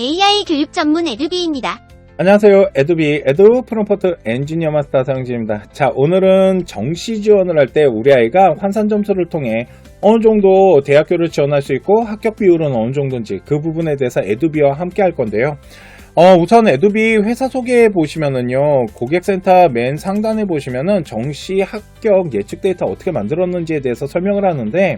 AI 교육 전문 에듀비입니다. 안녕하세요. 에두비 에두 프롬포트 엔지니어 마스터 사영진입니다. 자, 오늘은 정시 지원을 할 때 우리 아이가 환산 점수를 통해 어느 정도 대학교를 지원할 수 있고 합격 비율은 어느 정도인지 그 부분에 대해서 에두비와 함께 할 건데요. 어, 우선 에두비 회사 소개 보시면은요, 고객센터 맨 상단에 보시면은 정시 합격 예측 데이터 어떻게 만들었는지에 대해서 설명을 하는데,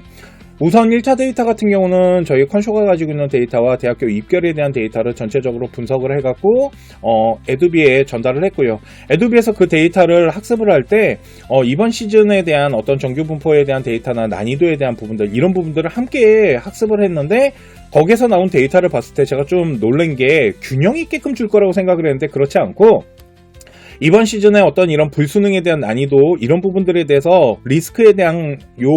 우선 1차 데이터 같은 경우는 저희 컨쇼가 가지고 있는 데이터와 대학교 입결에 대한 데이터를 전체적으로 분석을 해갖고 어, 에두비에 전달을 했고요. 에두비에서 그 데이터를 학습을 할때 어, 이번 시즌에 대한 어떤 정규 분포에 대한 데이터나 난이도에 대한 부분들 이런 부분들을 함께 학습을 했는데 거기서 나온 데이터를 봤을 때 제가 좀 놀란 게 균형 있게끔 줄 거라고 생각을 했는데 그렇지 않고 이번 시즌에 어떤 이런 불수능에 대한 난이도 이런 부분들에 대해서 리스크에 대한 요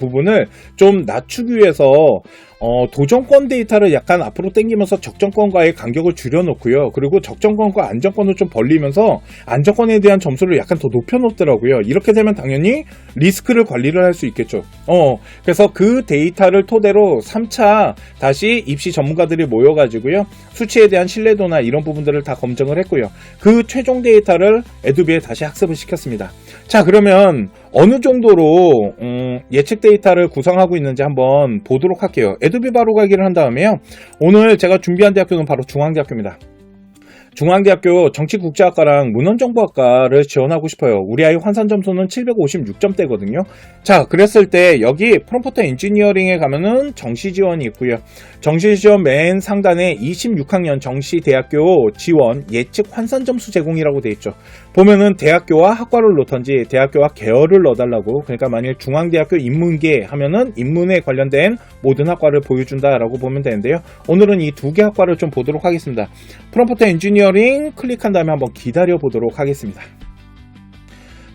부분을 좀 낮추기 위해서 어, 도전권 데이터를 약간 앞으로 당기면서 적정권과의 간격을 줄여놓고요. 그리고 적정권과 안정권을 좀 벌리면서 안정권에 대한 점수를 약간 더 높여놓더라고요. 이렇게 되면 당연히 리스크를 관리를 할 수 있겠죠. 어, 그래서 그 데이터를 토대로 3차 다시 입시 전문가들이 모여가지고요. 수치에 대한 신뢰도나 이런 부분들을 다 검증을 했고요. 그 최종 데이터를 에두비에 다시 학습을 시켰습니다. 자, 그러면 어느 정도로 음, 예측 데이터를 구성하고 있는지 한번 보도록 할게요. 에두비 바로 가기를 한 다음에요. 오늘 제가 준비한 대학교는 바로 중앙대학교입니다. 중앙대학교 정치국제학과랑 문헌정보학과를 지원하고 싶어요. 우리 아이 환산 점수는 756점대거든요. 자, 그랬을 때 여기 프롬포터 엔지니어링에 가면은 정시 지원이 있고요. 정시 지원 맨 상단에 26학년 정시대학교 지원 예측 환산 점수 제공이라고 돼 있죠. 보면은 대학교와 학과를 넣던지 대학교와 계열을 넣어달라고 그러니까 만일 중앙대학교 인문계 하면은 인문에 관련된 모든 학과를 보여준다라고 보면 되는데요. 오늘은 이 두 개 학과를 좀 보도록 하겠습니다. 프롬포터 엔지니어링 클릭한 다음에 한번 기다려 보도록 하겠습니다.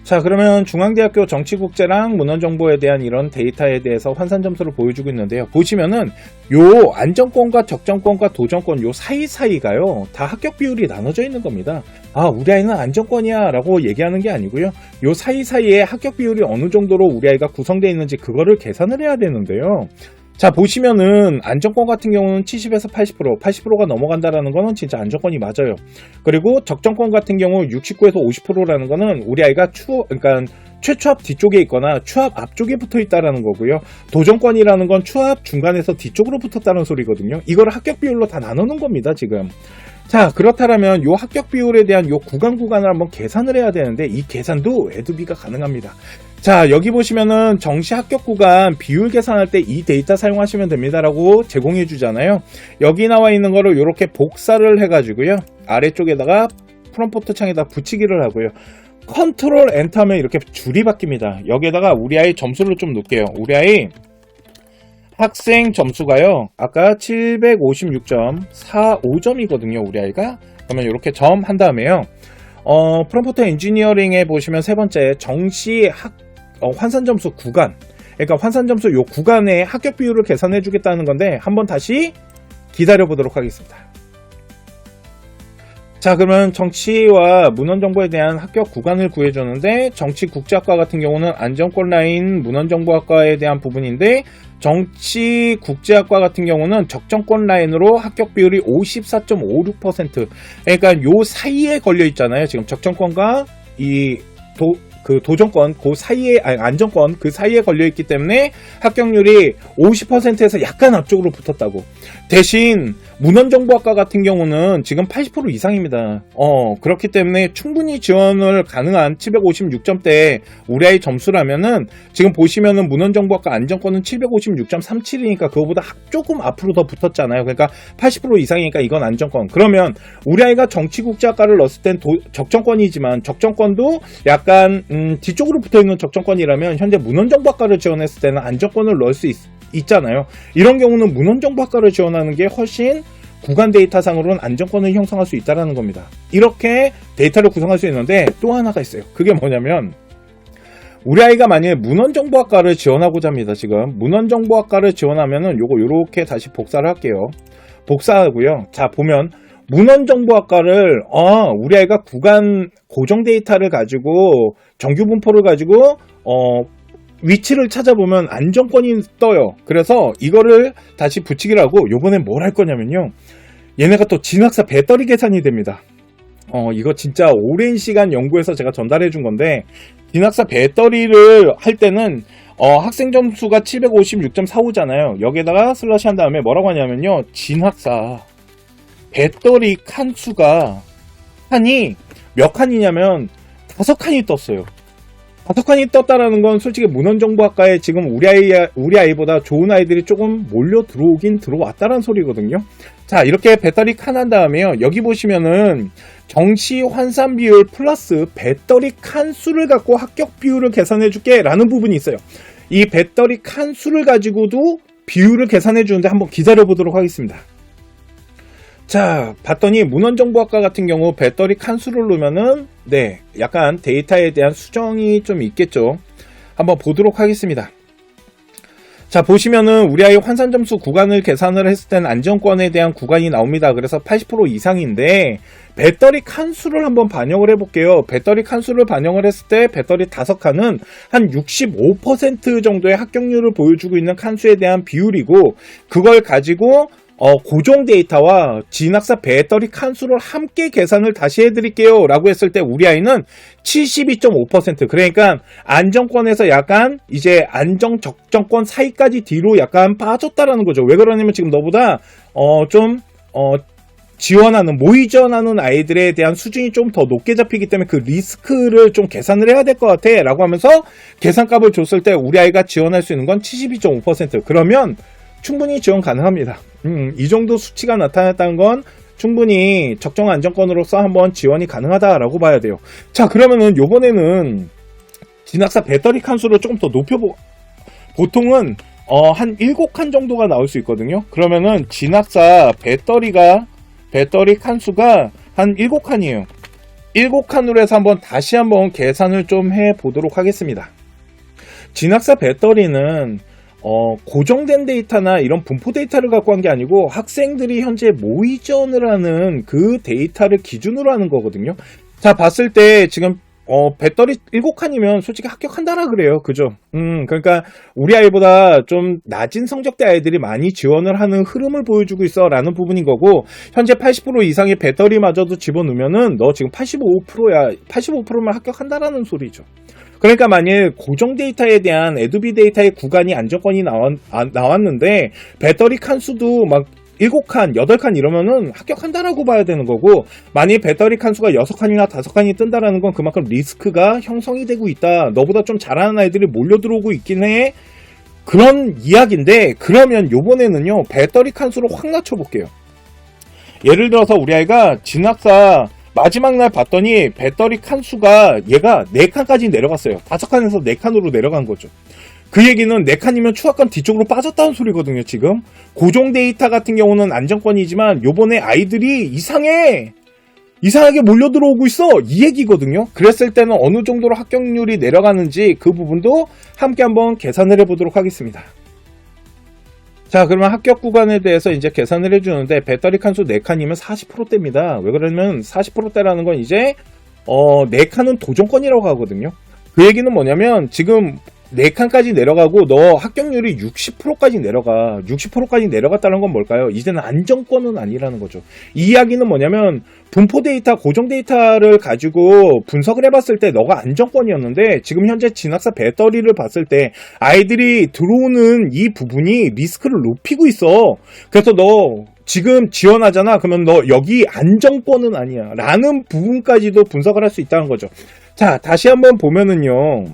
자 그러면 중앙대학교 정치국제랑 문헌정보에 대한 이런 데이터에 대해서 환산 점수를 보여주고 있는데요. 보시면은 요 안정권과 적정권과 도전권 요 사이사이가요. 다 합격 비율이 나눠져 있는 겁니다. 아 우리 아이는 안정권이야 라고 얘기하는 게 아니고요. 요 사이사이에 합격 비율이 어느 정도로 우리 아이가 구성되어 있는지 그거를 계산을 해야 되는데요 자 보시면은 안정권 같은 경우는 70에서 80% 80%가 넘어간다라는 거는 진짜 안정권이 맞아요. 그리고 적정권 같은 경우 69에서 50%라는 거는 우리 아이가 추 그러니까 최추합 뒤쪽에 있거나 추합 앞쪽에 붙어 있다라는 거고요. 도전권이라는 건 추합 중간에서 뒤쪽으로 붙었다는 소리거든요. 이걸 합격 비율로 다 나누는 겁니다 지금. 자 그렇다면 요 합격 비율에 대한 요 구간 구간을 한번 계산을 해야 되는데 이 계산도 에두비가 가능합니다 자 여기 보시면은 정시 합격 구간 비율 계산할 때 이 데이터 사용하시면 됩니다라고 제공해 주잖아요. 여기 나와 있는 거를 이렇게 복사를 해 가지고요. 아래쪽에다가 프롬포트 창에다 붙이기를 하고요. 컨트롤 엔터 하면 이렇게 줄이 바뀝니다. 여기에다가 우리 아이 점수를 좀 놓을게요. 우리 아이 학생 점수가요. 아까 756.45점이거든요 우리 아이가. 그러면 이렇게 점 한 다음에요. 어, 프롬포터 엔지니어링에 보시면 세 번째 정시 학 어, 환산 점수 구간. 그러니까 환산 점수 요 구간의 합격 비율을 계산해 주겠다는 건데 한번 다시 기다려 보도록 하겠습니다. 자, 그러면 정치와 문헌 정보에 대한 합격 구간을 구해 줬는데 정치 국제학과 같은 경우는 안정권 라인 문헌 정보학과에 대한 부분인데 정치 국제학과 같은 경우는 적정권 라인으로 합격 비율이 54.56% 그러니까 요 사이에 걸려 있잖아요. 지금 적정권과 이 도, 그 도전권 그 사이에 아니 안정권 그 사이에 걸려 있기 때문에 합격률이 50%에서 약간 앞쪽으로 붙었다고. 대신 문헌정보학과 같은 경우는 지금 80% 이상입니다. 어 그렇기 때문에 충분히 지원을 가능한 756점대 우리 아이 점수라면은 지금 보시면은 문헌정보학과 안정권은 756.37이니까 그거보다 조금 앞으로 더 붙었잖아요. 그러니까 80% 이상이니까 이건 안정권. 그러면 우리 아이가 정치국제학과를 넣었을 땐 도, 적정권이지만 적정권도 약간 음, 뒤쪽으로 붙어 있는 적정권이라면 현재 문헌정보학과를 지원했을 때는 안정권을 넣을 수 있, 있잖아요. 이런 경우는 문헌정보학과를 지원하는 게 훨씬 구간 데이터상으로는 안정권을 형성할 수 있다는 겁니다. 이렇게 데이터를 구성할 수 있는데 또 하나가 있어요. 그게 뭐냐면 우리 아이가 만약에 문헌정보학과를 지원하고자 합니다. 지금 문헌정보학과를 지원하면은 요거 요렇게 다시 복사를 할게요. 복사하고요. 자 보면 문헌정보학과를 어 우리 아이가 구간 고정 데이터를 가지고 정규 분포를 가지고 어 위치를 찾아보면 안정권이 떠요. 그래서 이거를 다시 붙이기를 하고 요번엔 뭘 할 거냐면요. 얘네가 또 진학사 배터리 계산이 됩니다. 어, 이거 진짜 오랜 시간 연구해서 제가 전달해 준 건데, 진학사 배터리를 할 때는, 어, 학생 점수가 756.45잖아요. 여기에다가 슬러시 한 다음에 뭐라고 하냐면요. 진학사 배터리 칸 수가, 칸이 몇 칸이냐면, 다섯 칸이 떴어요. 칸이 떴다라는 건 솔직히 문헌정보학과에 지금 우리 아이, 우리 아이보다 좋은 아이들이 조금 몰려 들어오긴 들어왔다는 소리거든요. 자, 이렇게 배터리 칸한 다음에요. 여기 보시면은 정시 환산 비율 플러스 배터리 칸 수를 갖고 합격 비율을 계산해 줄게 라는 부분이 있어요. 이 배터리 칸 수를 가지고도 비율을 계산해 주는데 한번 기다려 보도록 하겠습니다. 자, 봤더니 문헌정보학과 같은 경우 배터리 칸수를 놓으면은 네, 약간 데이터에 대한 수정이 좀 있겠죠. 한번 보도록 하겠습니다. 자, 보시면은 우리 아이 환산 점수 구간을 계산을 했을 때는 안정권에 대한 구간이 나옵니다. 그래서 80% 이상인데 배터리 칸수를 한번 반영을 해 볼게요. 배터리 칸수를 반영을 했을 때 배터리 5칸은 한 65% 정도의 합격률을 보여주고 있는 칸수에 대한 비율이고 그걸 가지고 어, 고정 데이터와 진학사 배터리 칸수를 함께 계산을 다시 해드릴게요. 라고 했을 때 우리 아이는 72.5% 그러니까 안정권에서 약간 이제 안정 적정권 사이까지 뒤로 약간 빠졌다라는 거죠. 왜 그러냐면 지금 너보다 어, 좀 어, 지원하는 모의 지원하는 아이들에 대한 수준이 좀 더 높게 잡히기 때문에 그 리스크를 좀 계산을 해야 될 것 같아 라고 하면서 계산값을 줬을 때 우리 아이가 지원할 수 있는 건 72.5% 그러면 충분히 지원 가능합니다. 음, 이 정도 수치가 나타났다는 건 충분히 적정 안정권으로서 한번 지원이 가능하다라고 봐야 돼요. 자, 그러면은 요번에는 진학사 배터리 칸수를 조금 더 높여보, 보통은 어, 한 7칸 정도가 나올 수 있거든요. 그러면은 진학사 배터리가, 배터리 칸수가 한 7칸이에요. 7칸으로 해서 한번 다시 한번 계산을 좀 해 보도록 하겠습니다. 진학사 배터리는 어, 고정된 데이터나 이런 분포 데이터를 갖고 한 게 아니고 학생들이 현재 모의 지원을 하는 그 데이터를 기준으로 하는 거거든요. 자, 봤을 때 지금 어, 배터리 7칸이면 솔직히 합격한다라 그래요. 그죠? 음, 그러니까 우리 아이보다 좀 낮은 성적대 아이들이 많이 지원을 하는 흐름을 보여주고 있어 라는 부분인 거고 현재 80% 이상의 배터리마저도 집어넣으면은 너 지금 85%야. 85%만 합격한다라는 소리죠. 그러니까 만일 고정 데이터에 대한 에두비 데이터의 구간이 안정권이 나왔, 아, 나왔는데 배터리 칸수도 막 7칸, 8칸 이러면은 합격한다라고 봐야 되는 거고 만일 배터리 칸수가 6칸이나 5칸이 뜬다라는 건 그만큼 리스크가 형성이 되고 있다. 너보다 좀 잘하는 아이들이 몰려 들어오고 있긴 해. 그런 이야기인데 그러면 요번에는요. 배터리 칸수를 확 낮춰 볼게요. 예를 들어서 우리 아이가 진학사 마지막 날 봤더니 배터리 칸수가 얘가 4칸까지 내려갔어요. 5칸에서 4칸으로 내려간 거죠. 그 얘기는 4칸이면 추가권 뒤쪽으로 빠졌다는 소리거든요, 지금. 고정 데이터 같은 경우는 안정권이지만 요번에 아이들이 이상해! 이상하게 몰려 들어오고 있어! 이 얘기거든요. 그랬을 때는 어느 정도로 합격률이 내려가는지 그 부분도 함께 한번 계산을 해보도록 하겠습니다. 자, 그러면 합격 구간에 대해서 이제 계산을 해주는데 배터리 칸수 4칸이면 40%대입니다. 왜 그러냐면 40%대라는 건 이제 어, 4칸은 도전권이라고 하거든요. 그 얘기는 뭐냐면 지금 4칸까지 내려가고 너 합격률이 60%까지 내려가 60%까지 내려갔다는 건 뭘까요? 이제는 안정권은 아니라는 거죠. 이 이야기는 뭐냐면 분포 데이터, 고정 데이터를 가지고 분석을 해봤을 때 너가 안정권이었는데 지금 현재 진학사 배터리를 봤을 때 아이들이 들어오는 이 부분이 리스크를 높이고 있어. 그래서 너 지금 지원하잖아. 그러면 너 여기 안정권은 아니야. 라는 부분까지도 분석을 할 수 있다는 거죠. 자, 다시 한번 보면은요.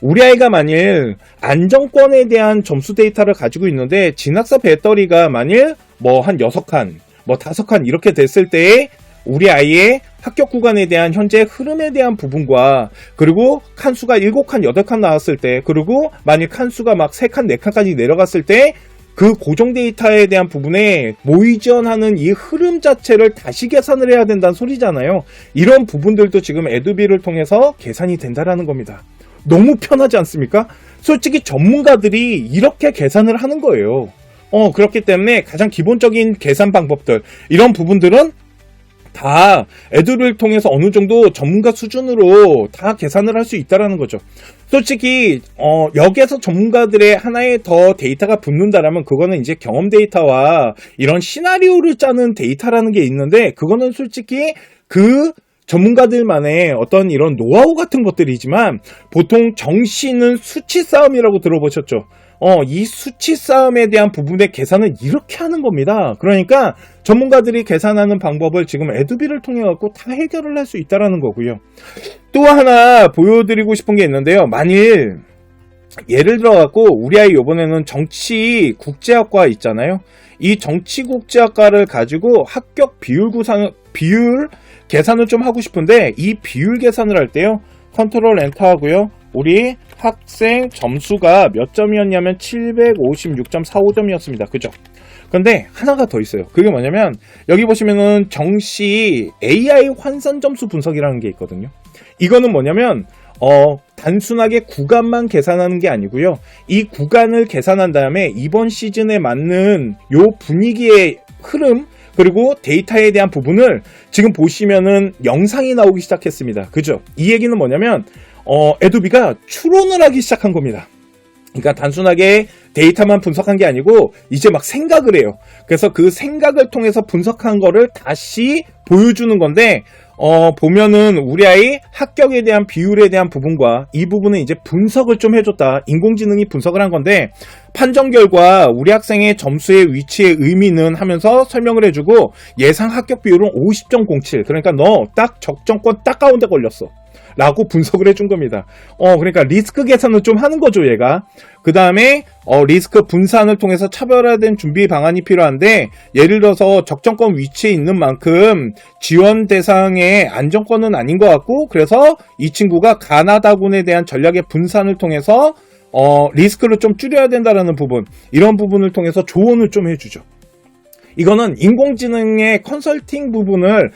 우리 아이가 만일 안정권에 대한 점수 데이터를 가지고 있는데 진학사 배터리가 만일 뭐 한 6칸, 뭐 5칸 이렇게 됐을 때에 우리 아이의 합격 구간에 대한 현재 흐름에 대한 부분과 그리고 칸수가 7칸, 8칸 나왔을 때 그리고 만일 칸수가 막 3칸, 4칸까지 내려갔을 때 그 고정 데이터에 대한 부분에 모의 지원하는 이 흐름 자체를 다시 계산을 해야 된다는 소리잖아요. 이런 부분들도 지금 에두비를 통해서 계산이 된다라는 겁니다. 너무 편하지 않습니까? 솔직히 전문가들이 이렇게 계산을 하는 거예요. 어, 그렇기 때문에 가장 기본적인 계산 방법들, 이런 부분들은 다 애들을 통해서 어느 정도 전문가 수준으로 다 계산을 할 수 있다라는 거죠. 솔직히 어, 여기에서 전문가들의 하나의 더 데이터가 붙는다라면 그거는 이제 경험 데이터와 이런 시나리오를 짜는 데이터라는 게 있는데 그거는 솔직히 그 전문가들만의 어떤 이런 노하우 같은 것들이지만 보통 정시는 수치 싸움이라고 들어보셨죠? 어, 이 수치 싸움에 대한 부분의 계산은 이렇게 하는 겁니다. 그러니까 전문가들이 계산하는 방법을 지금 에두비를 통해 갖고 다 해결을 할 수 있다라는 거고요. 또 하나 보여드리고 싶은 게 있는데요. 만일 예를 들어 갖고 우리 아이 이번에는 정치 국제학과 있잖아요. 이 정치 국제학과를 가지고 합격 비율 구상 비율 계산을 좀 하고 싶은데 이 비율 계산을 할 때요. 컨트롤 엔터 하고요. 우리 학생 점수가 몇 점이었냐면 756.45점이었습니다. 그죠? 근데 하나가 더 있어요. 그게 뭐냐면 여기 보시면은 정시 AI 환산 점수 분석이라는 게 있거든요. 이거는 뭐냐면 어 단순하게 구간만 계산하는 게 아니고요. 이 구간을 계산한 다음에 이번 시즌에 맞는 요 분위기의 흐름 그리고 데이터에 대한 부분을 지금 보시면은 영상이 나오기 시작했습니다. 그죠? 이 얘기는 뭐냐면 어 에도비가 추론을 하기 시작한 겁니다. 그러니까 단순하게 데이터만 분석한 게 아니고 이제 막 생각을 해요. 그래서 그 생각을 통해서 분석한 거를 다시 보여주는 건데 어 보면은 우리 아이 합격에 대한 비율에 대한 부분과 이 부분은 이제 분석을 좀 해줬다. 인공지능이 분석을 한 건데 판정 결과 우리 학생의 점수의 위치의 의미는 하면서 설명을 해주고 예상 합격 비율은 50.07. 그러니까 너 딱 적정권 딱 가운데 걸렸어. 라고 분석을 해준 겁니다. 어, 그러니까 리스크 계산을 좀 하는 거죠, 얘가. 그 다음에, 어, 리스크 분산을 통해서 차별화된 준비 방안이 필요한데, 예를 들어서 적정권 위치에 있는 만큼 지원 대상의 안정권은 아닌 것 같고, 그래서 이 친구가 가나다군에 대한 전략의 분산을 통해서, 어, 리스크를 좀 줄여야 된다라는 부분, 이런 부분을 통해서 조언을 좀 해주죠. 이거는 인공지능의 컨설팅 부분을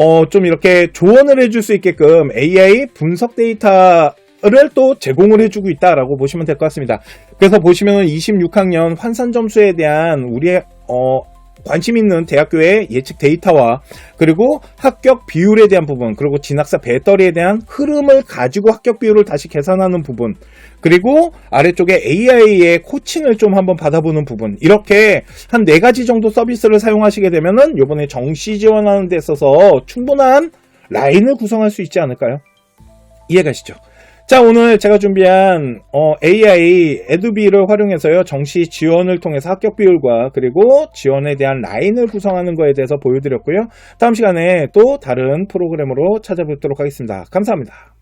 어, 좀 이렇게 조언을 해줄 수 있게끔 AI 분석 데이터 를 또 제공을 해주고 있다라고 보시면 될 것 같습니다. 그래서 보시면 26학년 환산 점수에 대한 우리의 어, 관심 있는 대학교의 예측 데이터와 그리고 합격 비율에 대한 부분 그리고 진학사 배터리에 대한 흐름을 가지고 합격 비율을 다시 계산하는 부분 그리고 아래쪽에 AI의 코칭을 좀 한번 받아보는 부분 이렇게 한 네 가지 정도 서비스를 사용하시게 되면은 이번에 정시 지원하는 데 있어서 충분한 라인을 구성할 수 있지 않을까요? 이해가시죠? 자, 오늘 제가 준비한 어, AI 에두비를 활용해서요. 정시 지원을 통해서 합격 비율과 그리고 지원에 대한 라인을 구성하는 거에 대해서 보여드렸고요. 다음 시간에 또 다른 프로그램으로 찾아뵙도록 하겠습니다. 감사합니다.